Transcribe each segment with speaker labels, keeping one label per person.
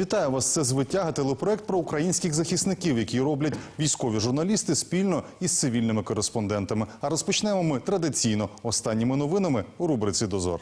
Speaker 1: Вітаю вас. Це звитяга телепроект про українських захисників, які роблять військові журналісти спільно із цивільними кореспондентами. А розпочнемо ми традиційно останніми новинами у рубриці Дозор.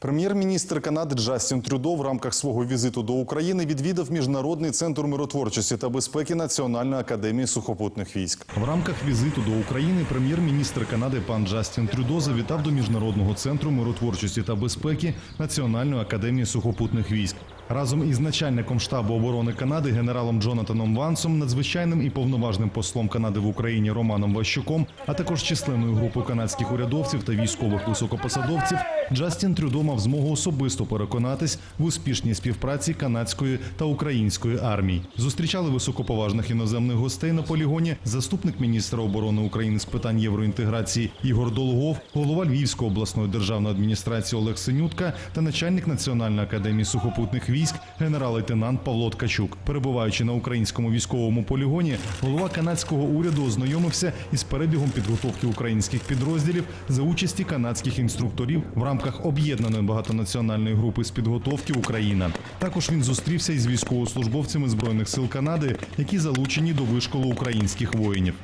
Speaker 1: Прем'єр-міністр Канади Джастін Трюдо в рамках свого візиту до України відвідав міжнародний центр миротворчості та безпеки Національної академії сухопутних військ. В рамках візиту до України прем'єр-міністр Канади пан Джастін Трюдо завітав до міжнародного центру миротворчості та безпеки Національної академії сухопутних військ. Разом із начальником штабу оборони Канади генералом Джонатаном Вансом, надзвичайним і повноважним послом Канади в Україні Романом Ващуком, а також численною групою канадських урядовців та військових високопосадовців, Джастін Трюдо мав змогу особисто переконатись в успішній співпраці канадської та української армій. Зустрічали високоповажних іноземних гостей на полігоні заступник міністра оборони України з питань євроінтеграції Ігор Долгов, голова Львівської обласної державної адміністрації Олег Синютка та начальник Національної академії сухопутних військ генерал-лейтенант Павло Ткачук. Перебуваючи на українському військовому полігоні, голова канадського уряду ознайомився із перебігом підготовки українських підрозділів за участі канадських інструкторів в рамках об'єднаної багатонаціональної групи з підготовки Україна. Також він зустрівся із військовослужбовцями збройних сил Канади, які залучені до вишколу українських воїнів.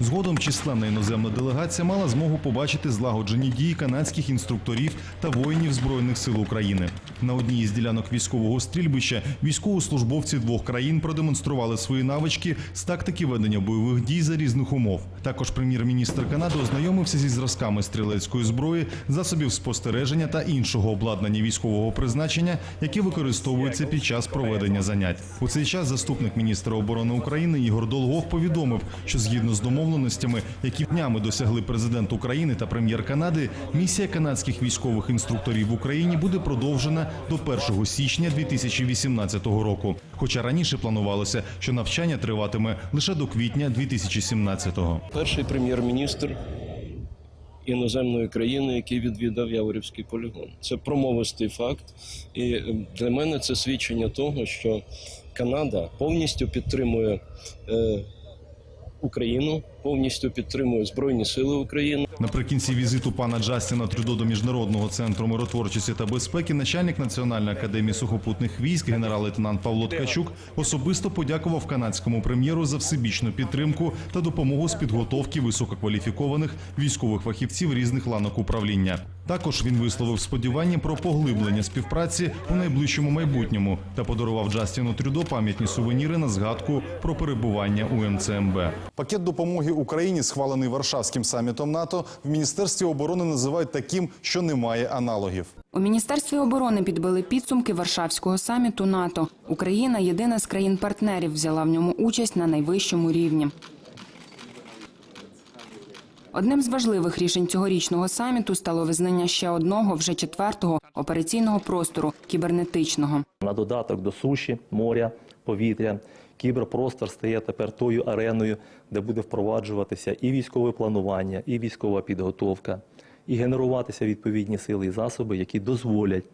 Speaker 1: Згодом численна іноземна делегація мала змогу побачити злагоджені дії канадських інструкторів та воїнів збройних сил України. На одній із ділянок військового стрільбища військовослужбовці двох країн продемонстрували свої навички з тактики ведення бойових дій за різних умов. Також прем'єр-міністр Канади ознайомився зі зразками стрілецької зброї, засобів спостереження та іншого обладнання військового призначення, які використовуються під час проведення занять. У цей час заступник міністра оборони України Ігор Долгов повідомив, що згідно з домовленостями, які днями досягли президент України та прем'єр Канади, місія канадських військових інструкторів в Україні буде продовжена до 1 січня 2018 року. Хоча раніше планувалося, що навчання триватиме лише до квітня 2017-го.
Speaker 2: перший прем'єр-міністр іноземної країни, який відвідав Яворівський полігон. Це промовистий факт, і е, для мене це свідчення того, що Канада повністю підтримує е, Україну, повністю підтримує Збройні Сили України.
Speaker 1: Наприкінці візиту пана Джастіна Трюдо до міжнародного центру миротворчості та безпеки начальник Національної академії сухопутних військ генерал-лейтенант Павло Ткачук особисто подякував канадському прем'єру за всебічну підтримку та допомогу з підготовки висококваліфікованих військових фахівців різних ланок управління. Також він висловив сподівання про поглиблення співпраці у найближчому майбутньому та подарував Джастіну Трюдо пам'ятні сувеніри на згадку про перебування у МЦМБ. Пакет допомоги Україні, схвалений Варшавським самітом НАТО, в міністерстві оборони називають таким, що не має аналогів.
Speaker 3: У міністерстві оборони підбили підсумки Варшавського саміту НАТО. Україна, єдина з країн-партнерів, взяла в ньому участь на найвищому рівні. Одним з важливих рішень цьогорічного саміту стало визнання ще одного, вже четвертого операційного простору кібернетичного.
Speaker 4: На додаток до суші, моря, повітря, кіберпростор стає тепер тою ареною, де буде впроваджуватися і військове планування, і військова підготовка, і генеруватися відповідні сили і засоби, які дозволять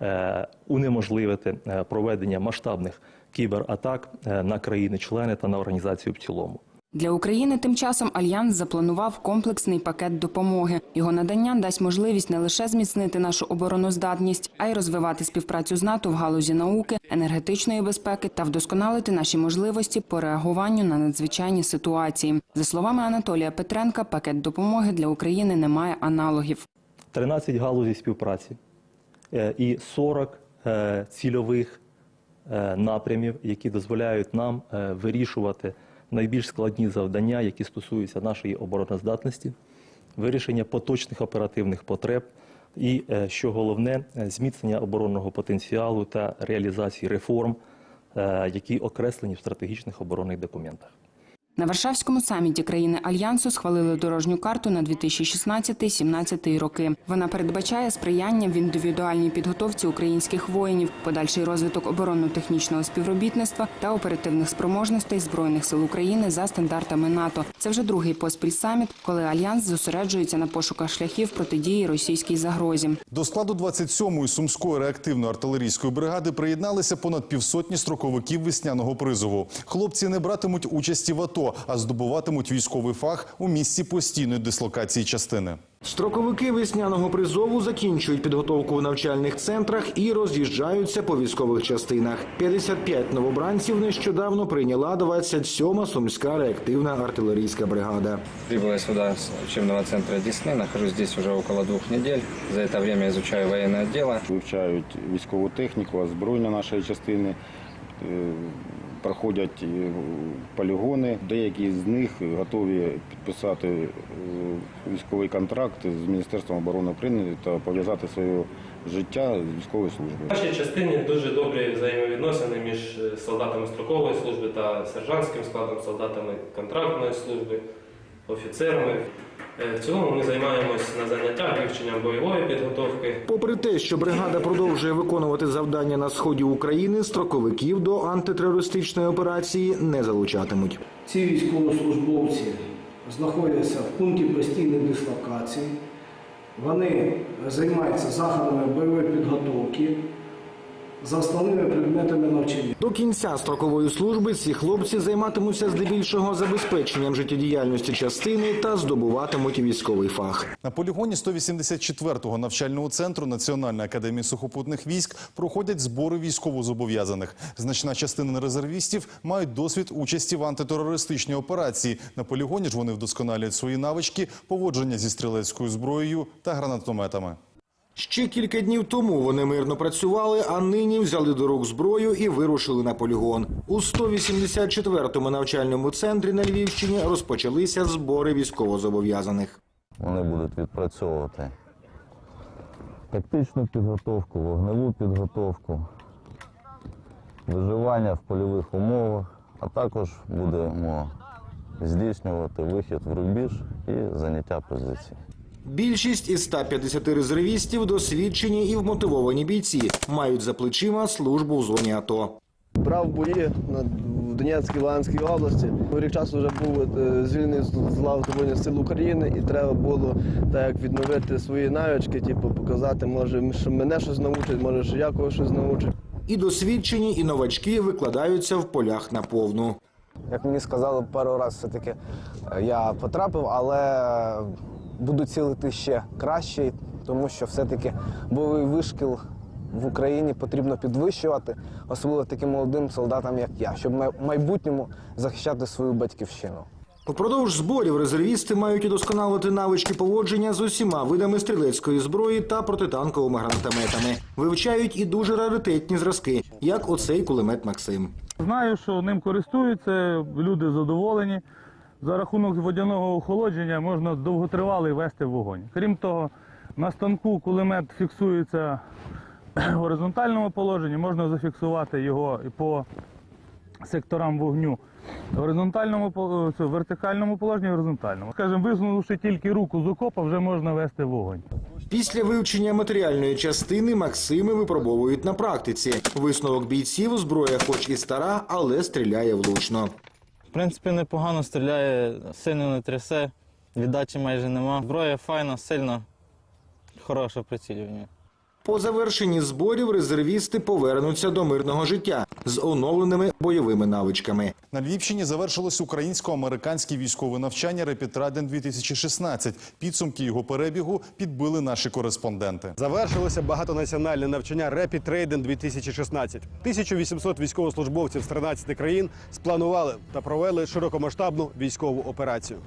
Speaker 4: е, унеможливити е, проведення масштабних кібератак е, на країни-члени та на організацію в цілому.
Speaker 3: Для України тим часом альянс запланував комплексний пакет допомоги. Його надання дасть можливість не лише зміцнити нашу обороноздатність, а й розвивати співпрацю з НАТО в галузі науки, енергетичної безпеки та вдосконалити наші можливості по реагуванню на надзвичайні ситуації. За словами Анатолія Петренка, пакет допомоги для України не має аналогів.
Speaker 4: 13 галузей співпраці е, і 40 е, цільових е, напрямів, які дозволяють нам вирішувати найбільш складні завдання, які стосуються нашої обороноздатності, вирішення поточних оперативних потреб і, е, що головне, е, зміцнення оборонного потенціалу та реалізації реформ, е, які окреслені в стратегічних оборонних документах.
Speaker 3: На Варшавському саміті країни альянсу схвалили дорожню карту на 2016-17 роки. Вона передбачає сприяння в індивідуальній підготовці українських воїнів, подальший розвиток оборонно-технічного співробітництва та оперативних спроможностей збройних сил України за стандартами НАТО. Це вже другий поспіль саміт, коли альянс зосереджується на пошуках шляхів протидії російській загрозі.
Speaker 1: До складу 27-ї сумської реактивної артилерійської бригади приєдналися понад півсотні строковиків весняного призову. Хлопці не братимуть участі в АТО, АТО, а здобуватимуть військовий фах у місці постійної дислокації частини.
Speaker 5: Строковики весняного призову закінчують підготовку в навчальних центрах і роз'їжджаються по військових частинах. 55 новобранців нещодавно прийняла 27-ма сумська реактивна артилерійська бригада.
Speaker 6: Прибыл я сюда с учебного центра Десны, нахожусь здесь уже около двух недель. За это время изучаю военное дело.
Speaker 7: вивчають військову техніку, озброєння нашої частини, е, проходять е, полігони. Деякі з них готові підписати е, військовий контракт з Міністерством оборони України та пов'язати своє життя з військовою
Speaker 8: В
Speaker 7: службою.
Speaker 8: нашій частині дуже добрі взаємовідносини між е, солдатами строкової служби та сержантським складом, солдатами контрактної служби, офіцерами. Е, В цілому ми займаємось на заняттях вивченням бойової підготовки.
Speaker 5: Попри те, що бригада продовжує виконувати завдання на сході України, строковиків до антитерористичної операції не залучатимуть.
Speaker 9: Ці військовослужбовці знаходяться в пункті постійної дислокації. Вони займаються заходами бойової підготовки за основними предметами навчання.
Speaker 5: До кінця строкової служби ці хлопці займатимуться здебільшого забезпеченням життєдіяльності частини та здобуватимуть військовий фах.
Speaker 1: На полігоні 184-го навчального центру Національної академії сухопутних військ проходять збори військовозобов'язаних. Значна частина резервістів мають досвід участі в антитерористичній операції. На полігоні ж вони вдосконалюють свої навички поводження зі стрілецькою зброєю та гранатометами.
Speaker 5: Ще кілька днів тому вони мирно працювали, а нині взяли до рук зброю і вирушили на полігон. У 184-му навчальному центрі на Львівщині розпочалися збори військовозобов'язаних.
Speaker 10: Вони будуть відпрацьовувати тактичну підготовку, вогневу підготовку, виживання в польових умовах, а також будемо здійснювати вихід в рубіж і заняття позицій.
Speaker 5: Більшість із 150 резервістів досвідчені і вмотивовані бійці мають за плечима службу в зоні АТО.
Speaker 11: брав бої на, в Донецькій Луганській області. Рік часу вже був е, звільнений з лав Збройних сил України, і треба було так як відновити свої навички, типу, показати, може, що мене щось научить, може, що я когось щось научить.
Speaker 5: І досвідчені, і новачки викладаються в полях на повну.
Speaker 11: Як мені сказали, пару разів все-таки е, я потрапив, але буду цілити ще краще, тому що все-таки бойовий вишкіл в Україні потрібно підвищувати, особливо таким молодим солдатам, як я, щоб в майбутньому захищати свою батьківщину.
Speaker 5: Упродовж зборів резервісти мають удосконалити навички поводження з усіма видами стрілецької зброї та протитанковими гранатометами. Вивчають і дуже раритетні зразки, як оцей кулемет Максим.
Speaker 12: Знаю, що ним користуються, люди задоволені. За рахунок водяного охолодження можна довготривалий вести вогонь. Крім того, на станку кулемет фіксується в горизонтальному положенні, можна зафіксувати його і по секторам вогню. В горизонтальному в вертикальному положенні, в горизонтальному. Скажімо, висунувши тільки руку з окопа, вже можна вести вогонь.
Speaker 5: Після вивчення матеріальної частини Максими випробовують на практиці. Висновок бійців зброя, хоч і стара, але стріляє влучно.
Speaker 10: Принципі, непогано стріляє, сильно не трясе, віддачі майже нема. Зброя файна, сильна, хороша прицілювання.
Speaker 5: По завершенні зборів резервісти повернуться до мирного життя з оновленими бойовими навичками.
Speaker 1: На Львівщині завершилось українсько-американське військове навчання «Репід Раден 2016 Підсумки його перебігу підбили наші кореспонденти.
Speaker 13: Завершилося багатонаціональне навчання Training 2016. 1800 військовослужбовців з 13 країн спланували та провели широкомасштабну військову операцію.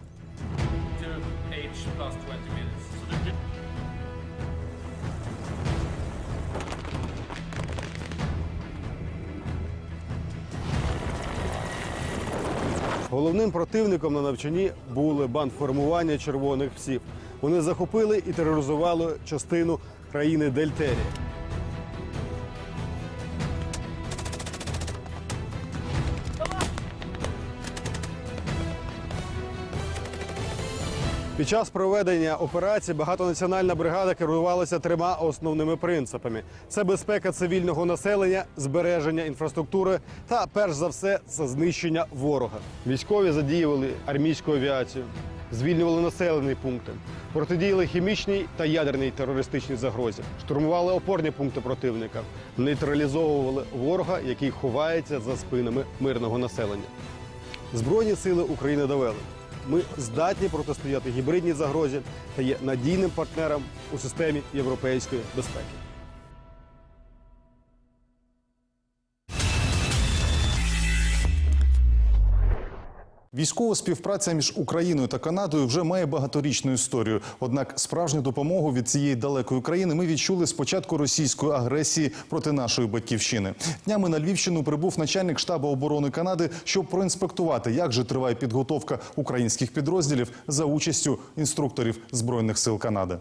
Speaker 13: Головним противником на навчанні були бандформування червоних псів. Вони захопили і тероризували частину країни Дельтері. Під час проведення операції багатонаціональна бригада керувалася трьома основними принципами: це безпека цивільного населення, збереження інфраструктури та, перш за все, це знищення ворога. Військові задіювали армійську авіацію, звільнювали населені пункти, протидіяли хімічній та ядерній терористичній загрозі, штурмували опорні пункти противника, нейтралізовували ворога, який ховається за спинами мирного населення. Збройні сили України довели. Ми здатні протистояти гібридній загрозі та є надійним партнером у системі європейської безпеки.
Speaker 1: Військова співпраця між Україною та Канадою вже має багаторічну історію. Однак справжню допомогу від цієї далекої країни ми відчули з початку російської агресії проти нашої батьківщини. Днями на Львівщину прибув начальник штабу оборони Канади, щоб проінспектувати, як же триває підготовка українських підрозділів за участю інструкторів збройних сил Канади.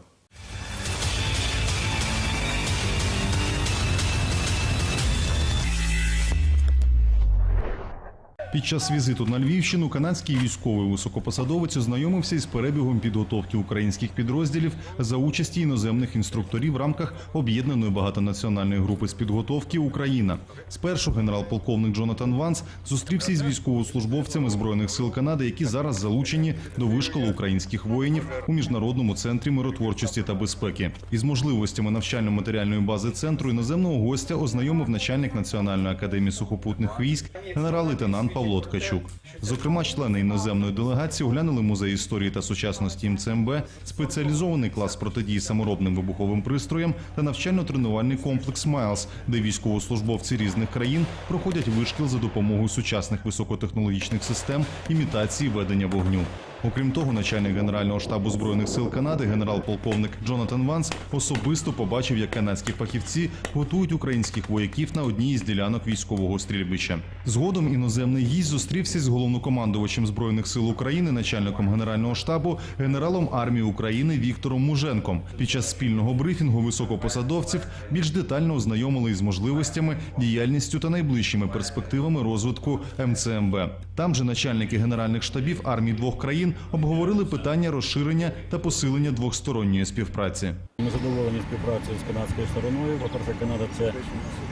Speaker 1: Під час візиту на Львівщину канадський військовий високопосадовець ознайомився із перебігом підготовки українських підрозділів за участі іноземних інструкторів в рамках об'єднаної багатонаціональної групи з підготовки Україна. Спершу генерал-полковник Джонатан Ванс зустрівся із військовослужбовцями збройних сил Канади, які зараз залучені до вишколу українських воїнів у міжнародному центрі миротворчості та безпеки. Із можливостями навчально-матеріальної бази центру іноземного гостя ознайомив начальник Національної академії сухопутних військ генерал-лейтенант Павло Ткачук. Зокрема, члени іноземної делегації оглянули музей історії та сучасності МЦМБ, спеціалізований клас протидії саморобним вибуховим пристроям та навчально-тренувальний комплекс Майлз, де військовослужбовці різних країн проходять вишкіл за допомогою сучасних високотехнологічних систем імітації ведення вогню. Окрім того, начальник генерального штабу збройних сил Канади, генерал-полковник Джонатан Ванс, особисто побачив, як канадські фахівці готують українських вояків на одній із ділянок військового стрільбища. Згодом іноземний гість зустрівся з головнокомандувачем збройних сил України, начальником генерального штабу, генералом армії України Віктором Муженком. Під час спільного брифінгу високопосадовців більш детально ознайомили із можливостями, діяльністю та найближчими перспективами розвитку МЦМБ. Там же начальники генеральних штабів армій двох країн обговорили питання розширення та посилення двосторонньої співпраці.
Speaker 14: Ми задоволені співпрацею з канадською стороною. По-перше, Канада це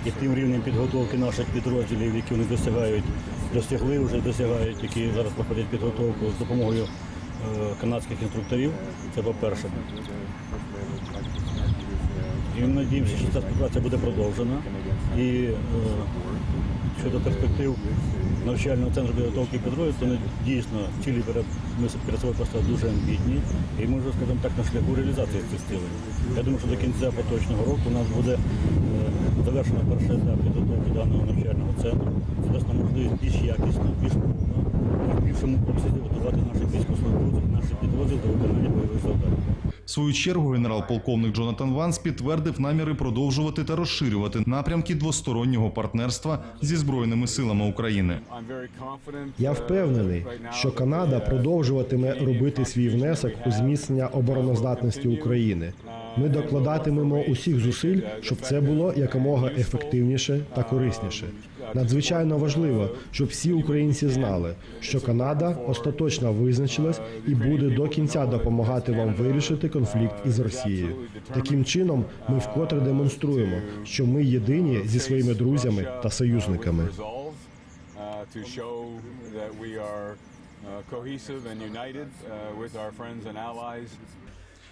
Speaker 14: і тим рівнем підготовки наших підрозділів, які вони досягають, досягли вже досягають, які зараз проходять підготовку з допомогою е, канадських інструкторів. Це по-перше. І ми надіємося, що ця співпраця буде продовжена. І е, щодо перспектив навчального центру підготовки підрозділів, то ми дійсно цілі перед собою поставили дуже амбітні. І ми вже, скажімо так, на шляху реалізації цих цілей. Я думаю, що до кінця поточного року у нас буде е, завершено перший етап підготовки даного навчального центру. Це дасть нам можливість більш якісно, більш повно, в більшому обсязі готувати наших військовослужбовців, наші підрозділи до виконання бойових завдань.
Speaker 1: Свою чергу генерал-полковник Джонатан Ванс підтвердив наміри продовжувати та розширювати напрямки двостороннього партнерства зі збройними силами України.
Speaker 15: Я впевнений, що Канада продовжуватиме робити свій внесок у зміцнення обороноздатності України. Ми докладатимемо усіх зусиль, щоб це було якомога ефективніше та корисніше. Надзвичайно важливо, щоб всі українці знали, що Канада остаточно визначилась і буде до кінця допомагати вам вирішити конфлікт із Росією. Таким чином, ми вкотре демонструємо, що ми єдині зі своїми друзями та союзниками.
Speaker 16: are uh, cohesive and united uh, with our friends and allies.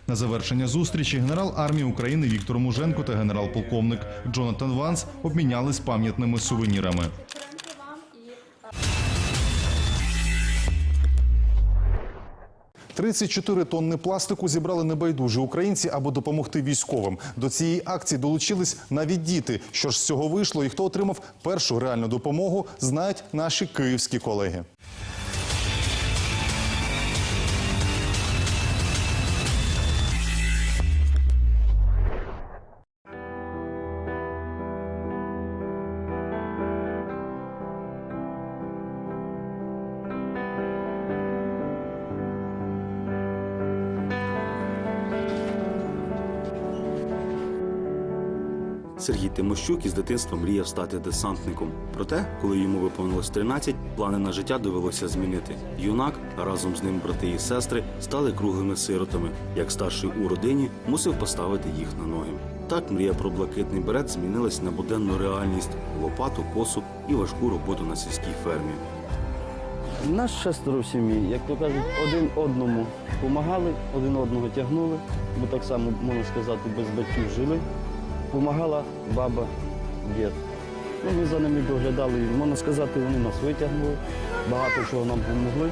Speaker 1: На завершення зустрічі генерал армії України Віктор Муженко та генерал-полковник Джонатан Ванс обмінялись пам'ятними сувенірами. «34 тонни пластику зібрали небайдужі українці, аби допомогти військовим. До цієї акції долучились навіть діти. Що ж з цього вийшло і хто отримав першу реальну допомогу, знають наші київські колеги.
Speaker 17: Тимощук із дитинства мріяв стати десантником. Проте, коли йому виповнилось 13, плани на життя довелося змінити. Юнак, разом з ним брати і сестри, стали круглими сиротами. Як старший у родині мусив поставити їх на ноги. Так мрія про блакитний берет змінилась на буденну реальність лопату, косу і важку роботу на сільській фермі.
Speaker 18: Нас шестеро в сім'ї, як то кажуть, один одному допомагали, один одного тягнули, бо так само, можна сказати, без батьків жили. Помагала баба, дід. Ну, ми за ними доглядали, можна сказати, вони нас витягнули, багато чого нам допомогли.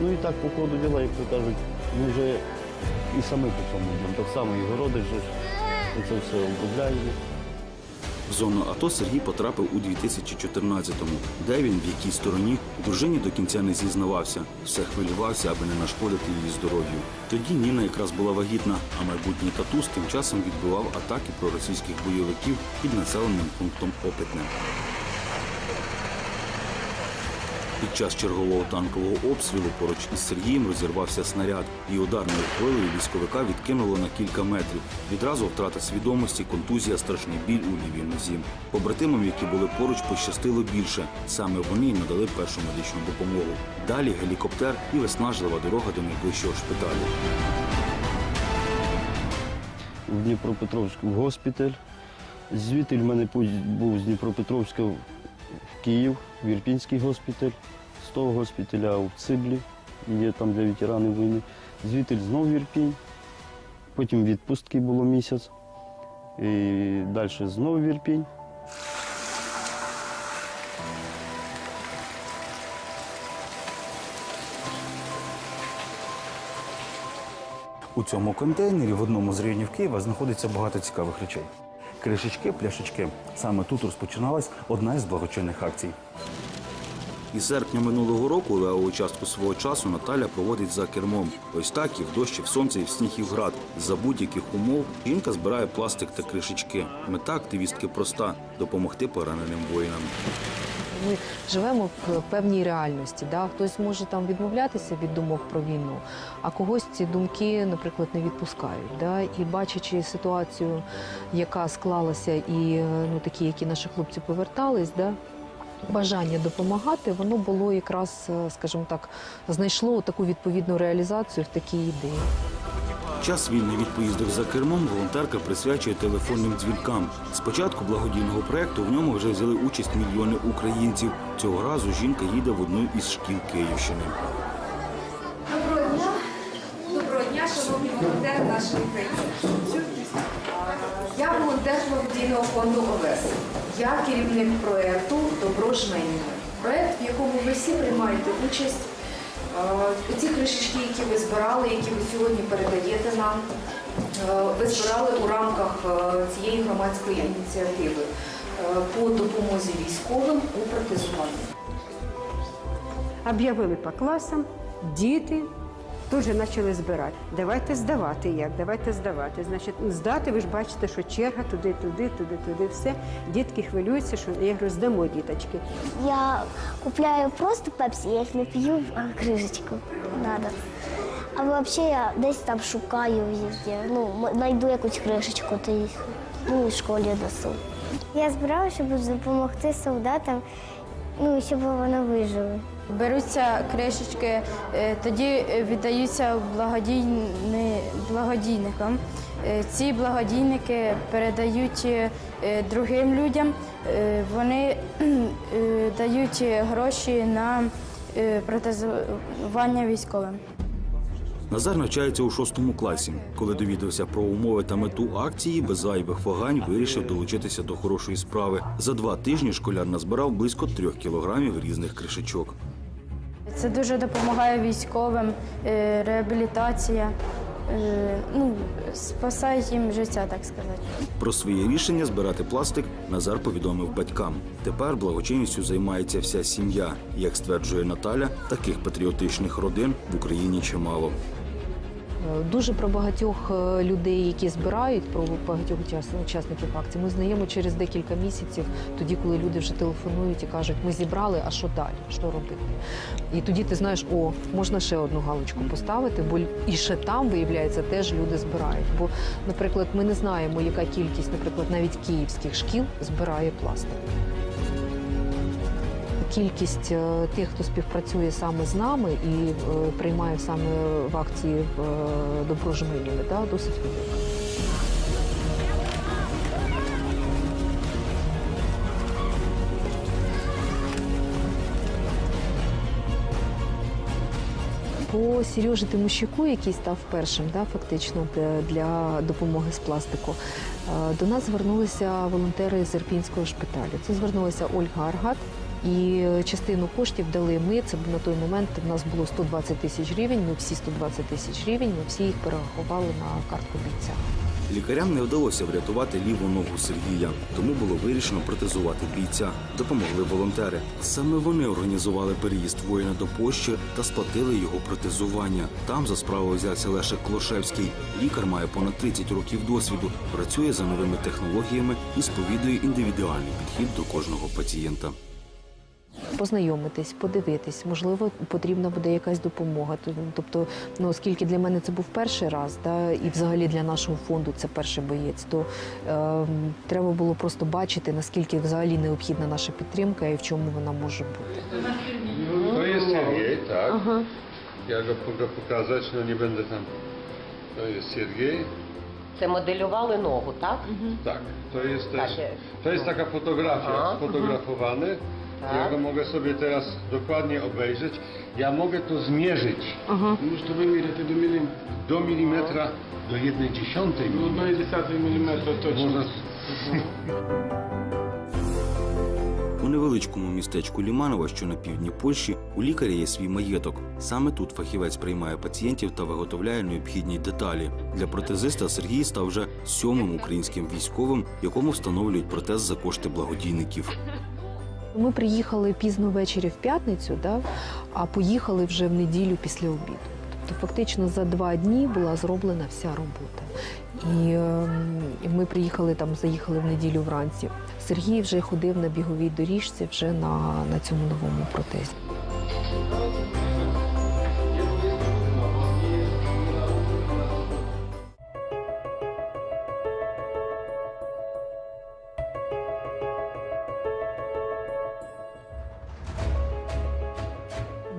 Speaker 18: Ну і так по ходу діла, як то кажуть, ми вже і самі по цьому йдемо. Так само і городи ж це все обробляємо.
Speaker 17: В зону АТО Сергій потрапив у 2014-му, де він, в якій стороні, дружині до кінця не зізнавався. Все хвилювався, аби не нашкодити її здоров'ю. Тоді Ніна якраз була вагітна, а майбутній татус тим часом відбивав атаки проросійських бойовиків під населеним пунктом Опитне. Під час чергового танкового обстрілу поруч із Сергієм розірвався снаряд, і ударною хвилею військовика відкинуло на кілька метрів. Відразу втрата свідомості, контузія, страшний біль у лівій нозі. Побратимам, які були поруч, пощастило більше. Саме вони надали першу медичну допомогу. Далі гелікоптер і виснажлива дорога до найближчого шпиталю.
Speaker 18: в Дніпропетровську в госпіталь. Звідти в мене путь був з Дніпропетровська в Київ, в Ірпінський госпіталь, з того госпіталя в Циблі, є там для ветеранів війни. Звідти знову в Ірпінь, потім відпустки було місяць, і далі знову в Ірпінь.
Speaker 19: У цьому контейнері в одному з районів Києва знаходиться багато цікавих речей. Кришечки, пляшечки. Саме тут розпочиналась одна із благочинних акцій.
Speaker 17: Із серпня минулого року левову частку свого часу Наталя проводить за кермом. Ось так і в дощі, в сонце, і в сніг, і в град. За будь-яких умов жінка збирає пластик та кришечки. Мета активістки проста допомогти пораненим воїнам.
Speaker 20: Ми живемо в певній реальності. Да? Хтось може там відмовлятися від думок про війну, а когось ці думки, наприклад, не відпускають. Да? І бачачи ситуацію, яка склалася, і ну, такі, які наші хлопці повертались, да? бажання допомагати, воно було якраз, е, скажімо так, знайшло таку відповідну реалізацію в такій ідеї.
Speaker 17: Час вільний від поїздок за кермом волонтерка присвячує телефонним дзвінкам. З початку благодійного проекту в ньому вже взяли участь мільйони українців. Цього разу жінка їде в одну із шкіл Київщини.
Speaker 21: Доброго дня. Доброго дня, шановні волонтери нашої країни. Я волонтер благодійного фонду ОВЕС. Я керівник проєкту Добро жменями. Проєкт, в якому ви всі приймаєте участь. Е, Ці кришечки, які ви збирали, які ви сьогодні передаєте нам, е, ви збирали у рамках е, цієї громадської ініціативи по допомозі військовим у протезуванні.
Speaker 22: Об'явили по класам, діти тут же почали збирати. Давайте здавати як, давайте здавати. Значить, здати, ви ж бачите, що черга туди, туди, туди, туди, все. Дітки хвилюються, що я говорю, здамо діточки.
Speaker 23: Я купляю просто пепсі, я їх не п'ю, а крижечку надо. А взагалі я десь там шукаю везде. Ну, знайду якусь кришечку, то їх ну, в школі несу. Я збирала, щоб допомогти солдатам, ну, щоб вони вижили.
Speaker 24: Беруться кришечки, е, тоді е, віддаються благодійни- благодійникам. Е, Ці благодійники передають другим людям. Вони дають гроші на протезування військовим.
Speaker 17: Назар навчається у шостому класі. Коли довідався про умови та мету акції, без зайвих вагань вирішив долучитися до хорошої справи. За два тижні школяр назбирав близько трьох кілограмів різних кришечок.
Speaker 24: Це дуже допомагає військовим, е, реабілітація, е, ну, спасає їм життя, так сказати.
Speaker 17: Про своє рішення збирати пластик Назар повідомив батькам. Тепер благочинністю займається вся сім'я. Як стверджує Наталя, таких патріотичних родин в Україні чимало.
Speaker 20: Е, Дуже про багатьох е, людей, які збирають, про багатьох учас- учасників акції, ми знаємо через декілька місяців, тоді, коли люди вже телефонують і кажуть, ми зібрали, а що далі? Що робити? І тоді ти знаєш, о, можна ще одну галочку поставити, бо і ще там, виявляється, теж люди збирають. Бо, наприклад, ми не знаємо, яка кількість, наприклад, навіть київських шкіл збирає пластик. Кількість е, тих, хто співпрацює саме з нами і е, приймає саме в акції е, да, досить велика. По Сережі Тимощуку, який став першим, да, фактично для, допомоги з пластику, до нас звернулися волонтери з Ірпінського шпиталю. Це звернулася Ольга Аргат. І частину коштів дали ми. Це на той момент в нас було 120 тисяч гривень. Ми всі 120 тисяч гривень, ми всі їх перерахували на картку бійця.
Speaker 17: Лікарям не вдалося врятувати ліву ногу Сергія, тому було вирішено протезувати бійця. Допомогли волонтери. Саме вони організували переїзд воїна до Польщі та сплатили його протезування. Там за справу взявся Лешек Клошевський. Лікар має понад 30 років досвіду, працює за новими технологіями і сповідує індивідуальний підхід до кожного пацієнта.
Speaker 20: Познайомитись, подивитись, можливо, потрібна буде якась допомога. Тобто, ну оскільки для мене це був перший раз, да, і взагалі для нашого фонду це перший боєць, то е, треба було просто бачити, наскільки взагалі необхідна наша підтримка і в чому вона може бути.
Speaker 25: To jest Siergiej, tak. Ja go mogę pokazać, no nie będę tam. To jest Siergiej.
Speaker 26: Це моделювали ногу, так?
Speaker 25: Tak, to jest też.
Speaker 26: Takie.
Speaker 25: To jest taka fotografia,
Speaker 26: Aha,
Speaker 25: sfotografowany. Ja go mogę sobie teraz dokładnie obejrzeć. Ja mogę to zmierzyć.
Speaker 9: Можете Ну, виміряти до міліметра.
Speaker 25: Do milimetra, do jednej dziesiątej
Speaker 9: До одної десятої міліметра точно.
Speaker 25: Można
Speaker 17: У невеличкому містечку Ліманова, що на півдні Польщі, у лікаря є свій маєток. Саме тут фахівець приймає пацієнтів та виготовляє необхідні деталі. Для протезиста Сергій став вже сьомим українським військовим, якому встановлюють протез за кошти благодійників.
Speaker 20: Ми приїхали пізно ввечері в п'ятницю, да, а поїхали вже в неділю після обіду. Тобто, фактично за два дні була зроблена вся робота. І і ми приїхали там, заїхали в неділю вранці. Сергій вже ходив на біговій доріжці вже на, на цьому новому протезі.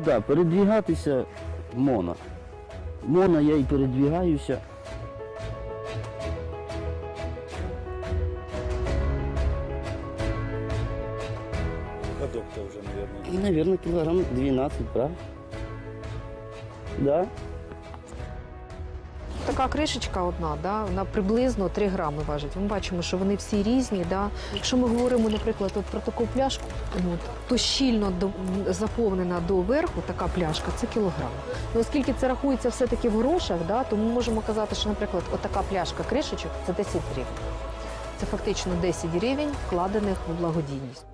Speaker 18: Да, передвігатися мона. Мона я і передвігаюся.
Speaker 19: Ходок-то вже, мабуть.
Speaker 18: І, мабуть, кілограм 12, правда? Да?
Speaker 20: Така кришечка одна, да, вона приблизно 3 грами важить. Ми бачимо, що вони всі різні. Да. Якщо ми говоримо, наприклад, от про таку пляшку, от, то щільно до, заповнена до верху така пляшка це кілограм. Ну, оскільки це рахується все-таки в грошах, да, то ми можемо казати, що, наприклад, отака пляшка кришечок це 10 гривень. Це фактично 10 гривень, вкладених в благодійність.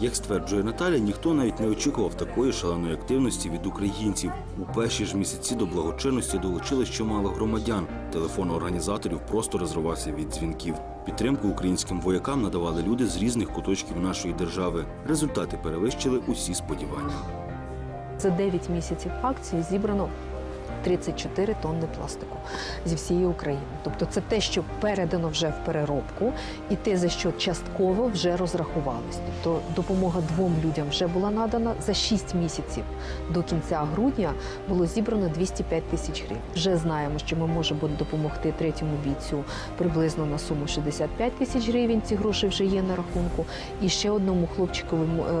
Speaker 17: Як стверджує Наталя, ніхто навіть не очікував такої шаленої активності від українців. У перші ж місяці до благочинності долучилось чимало громадян. Телефон організаторів просто розривався від дзвінків. Підтримку українським воякам надавали люди з різних куточків нашої держави. Результати перевищили усі сподівання.
Speaker 20: За 9 місяців акції зібрано 34 тонни пластику зі всієї України. Тобто це те, що передано вже в переробку, і те, за що частково вже розрахувались. Тобто допомога двом людям вже була надана за 6 місяців. До кінця грудня було зібрано 205 тисяч гривень. Вже знаємо, що ми можемо допомогти третьому бійцю приблизно на суму 65 тисяч гривень. Ці гроші вже є на рахунку. І ще одному хлопчикові е,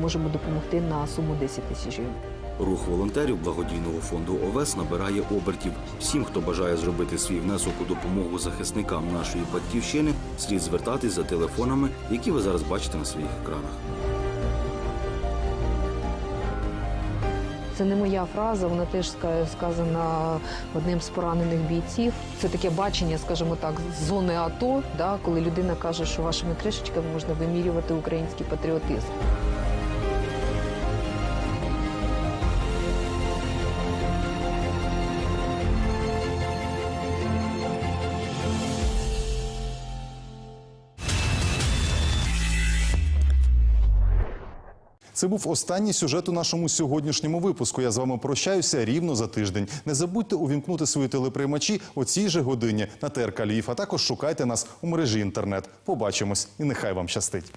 Speaker 20: можемо допомогти на суму 10 тисяч гривень.
Speaker 17: Рух волонтерів благодійного фонду ОВЕС набирає обертів. Всім, хто бажає зробити свій внесок у допомогу захисникам нашої батьківщини, слід звертатись за телефонами, які ви зараз бачите на своїх екранах.
Speaker 20: Це не моя фраза, вона теж сказана одним з поранених бійців. Це таке бачення, скажімо так, з зони АТО, да, коли людина каже, що вашими кришечками можна вимірювати український патріотизм.
Speaker 1: Це був останній сюжет у нашому сьогоднішньому випуску. Я з вами прощаюся рівно за тиждень. Не забудьте увімкнути свої телеприймачі о цій же годині на ТРК Львів, а також шукайте нас у мережі інтернет. Побачимось і нехай вам щастить.